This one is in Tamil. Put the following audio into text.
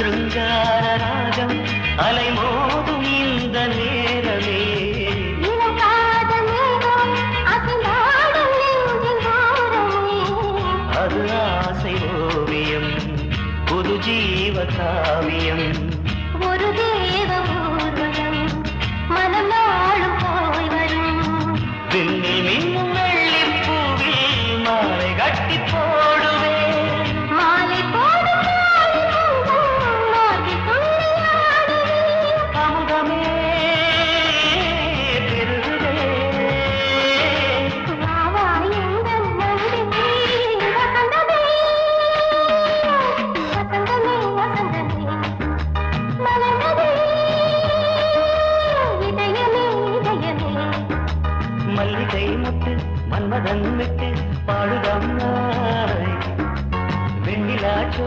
சிருங்கார ராகம் அலைமோதும் இந்த நேரமே. அது ஆசை ஓவியம் புது ஜீவ காவியம் ஒரு தேவ ஊர்வலம் மனம் நாளும் போய் வரும் மின்னும் வெள்ளி பூவில் மாலை கட்டிப்போ மனதை முத்து மன்மதன் விட்டு பாடுதம் வெண்ணிலா சோ